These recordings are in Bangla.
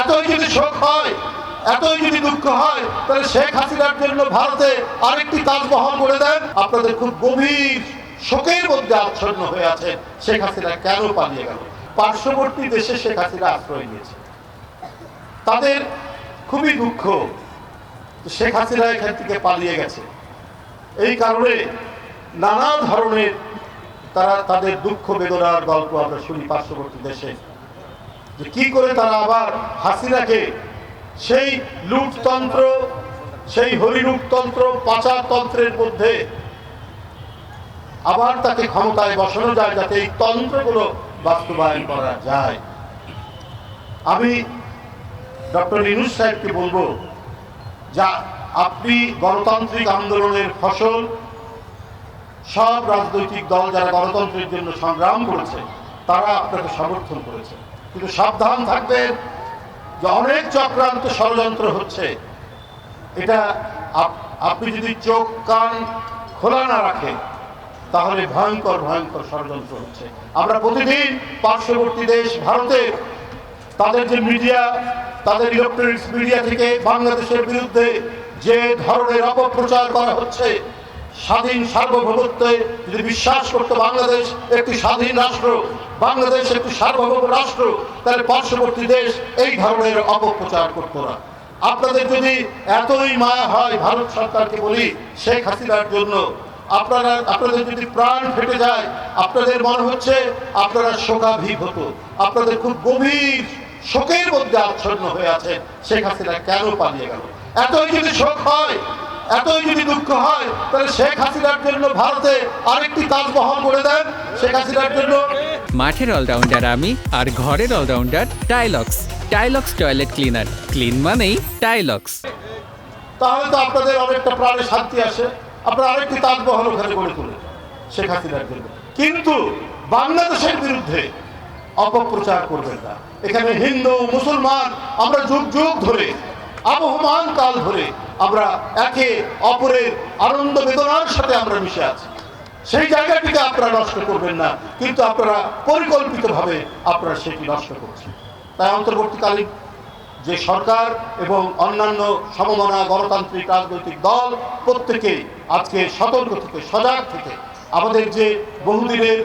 এতই যদি শোক হয়, এতই যদি দুঃখ হয়, তাহলে শেখ হাসিনার জন্য ভারতে আরেকটি তাজমহল করে দেন। আপনাদের খুব গভীর শোকের মধ্যে আচ্ছন্ন হয়ে আছে শেখ হাসিনা কেন পালিয়ে গেল? পার্শ্ববর্তী দেশে শেখ হাসিনা আশ্রয় নিয়েছে। তাদের খুবই দুঃখ শেখ হাসিনা এখান থেকে পালিয়ে গেছে। এই কারণে নানা ধরনের তারা তাদের দুঃখ বেদনার গল্প আমরা শুনি পার্শ্ববর্তী দেশে। যে কি করে তারা আবার হাসিনাকে সেই লুটতন্ত্র, সেই হরিলুটতন্ত্র, পাচারতন্ত্রের মধ্যে আবার তাকে ক্ষমতায় বসানো যায় যাতে এই তন্ত্রগুলো বাস্তবায়ন করা যায়। আমি ডক্টর ইনুস সাহেবকে বলব, যা আপনি গণতান্ত্রিক আন্দোলনের ফসল, সব রাজনৈতিক দল যারা গণতন্ত্রের জন্য সংগ্রাম করেছে, তারা আপনাকে সমর্থন করেছে। কিন্তু সাবধান থাকবেন যে অনেক চক্রান্ত ষড়যন্ত্র হচ্ছে। এটা আপ- আপনি যদি চোখ, কান খোলা না রাখেন, তাহলে ভয়ঙ্কর ভয়ঙ্কর ষড়যন্ত্র হচ্ছে। আমরা প্রতিদিন পার্শ্ববর্তী দেশ ভারতের তাদের যে মিডিয়া, তাদের ইলেকট্রনিক্স মিডিয়া থেকে বাংলাদেশের বিরুদ্ধে যে ধরনের অপপ্রচার করা হচ্ছে স্বাধীন সার্বভৌমত্বে যদি বিশ্বাস করতো বাংলাদেশ একটি স্বাধীন রাষ্ট্র, বাংলাদেশ একটি সার্বভৌম রাষ্ট্র, তাহলে পার্শ্ববর্তী দেশ এই ধরনের অপপ্রচার করতো না। আপনাদের যদি এতই মায়া হয় ভারত সরকারকে বলি শেখ হাসিনার জন্য, আপনারা, আপনাদের যদি প্রাণ ফেটে যায়, আপনাদের মনে হচ্ছে আপনারা শোকাভিভ হতো। আপনাদের খুব গভীর শোকের মধ্যে আচ্ছন্ন হয়ে আছে শেখ হাসিনা কেন পালিয়ে গেল? এতই যদি শোক হয় এতই যদি দুঃখ হয় তাহলে শেখ হাসিনার জন্য ভারতে আরেকটি তাজমহল করে দেন শেখ হাসিনার জন্য। মাঠের অলরাউন্ডার আমি আর ঘরের allrounder Tylox. Tylox toilet cleaner. Clean মানেই টাইলক্স। তাহলে তো আপনাদের অনেকটা প্রাণে শান্তি আসে। আপনারা আরেকটি তাজমহল ওখানে গড়ে তোলেন শেখ হাসিনার জন্য। কিন্তু বাংলাদেশের বিরুদ্ধে অপপ্রচার করবেন না। এখানে হিন্দু মুসলমান আমরা যুগ যুগ ধরে আবহমান কাল ধরে আমরা একে অপরের আনন্দ বেদনার সাথে আমরা মিশে আছি। সেই জায়গাটিকে আপনারা নষ্ট করবেন না, কিন্তু আপনারা পরিকল্পিতভাবে আপনারা সেটি নষ্ট করছেন। তাই অন্তর্বর্তীকালীন যে সরকার এবং অন্যান্য সমমনা গণতান্ত্রিক রাজনৈতিক দল প্রত্যেকেই আজকে সতর্ক থেকে, সজাগ থেকে আমাদের যে বহুদিনের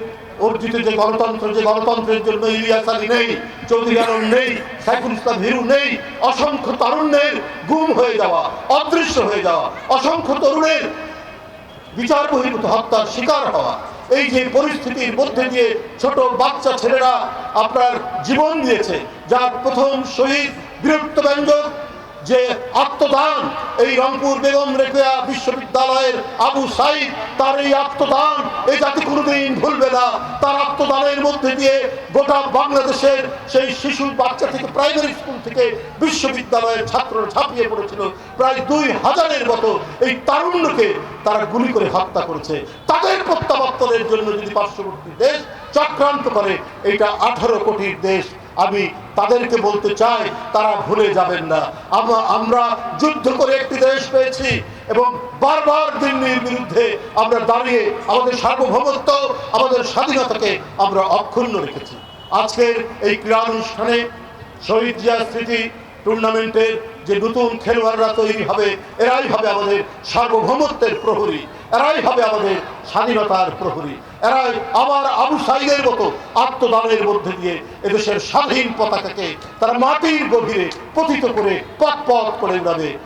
অর্জিত যে গণতন্ত্র, যে গণতন্ত্রের জন্য ইলিয়াস আলী নেই, চৌধুরী আলম নেই, সাইফুল ইসলাম হিরু নেই, অসংখ্য তারুণ্যের গুম হয়ে যাওয়া, অদৃশ্য হয়ে যাওয়া, অসংখ্য তরুণের বিচার বহির্ভূত হত্যার শিকার হওয়া, এই যে পরিস্থিতির মধ্যে দিয়ে ছোট বাচ্চা ছেলেরা আপনার জীবন দিয়েছে, যার প্রথম শহীদ বীরত্ব ব্যঞ্জক যে আত্মদান এই রংপুর বেগম রেখা বিশ্ববিদ্যালয়ের আবু সাইদ, তার এই আত্মদান এই জাতি কোনোদিন ভুলবে না। তার আত্মদানের মধ্যে দিয়ে গোটা বাংলাদেশের সেই শিশু বাচ্চা থেকে প্রাইমারি স্কুল থেকে বিশ্ববিদ্যালয়ের ছাত্ররা ঝাঁপিয়ে পড়েছিল। প্রায় দুই হাজারের মতো এই তারুণ্যকে তারা গুলি করে হত্যা করেছে। তাদের প্রত্যাবর্তনের জন্য যদি পার্শ্ববর্তী দেশ চক্রান্ত করে এটা আঠারো কোটির দেশ আমি তাদেরকে বলতে চাই, তারা ভুলে যাবেন না। আমরা যুদ্ধ করে একটি দেশ পেয়েছি এবং বারবার দিল্লির বিরুদ্ধে আমরা দাঁড়িয়ে আমাদের সার্বভৌমত্ব, আমাদের স্বাধীনতাকে আমরা অক্ষুণ্ণ রেখেছি। আজকের এই ক্রীড়া অনুষ্ঠানে শহীদ জিয়া স্মৃতি টুর্নামেন্টের যে নতুন খেলোয়াড়রা তৈরি হবে, এরাই হবে আমাদের সার্বভৌমত্বের প্রহরী, এরাই হবে আমাদের স্বাধীনতার প্রহরী, এরাই আবার আবু সাইদের মতো আত্মদানের মধ্যে দিয়ে এদেশের স্বাধীন পতাকাকে তারা মাটির গভীরে পতিত করে পথ পথ করে উড়াবে।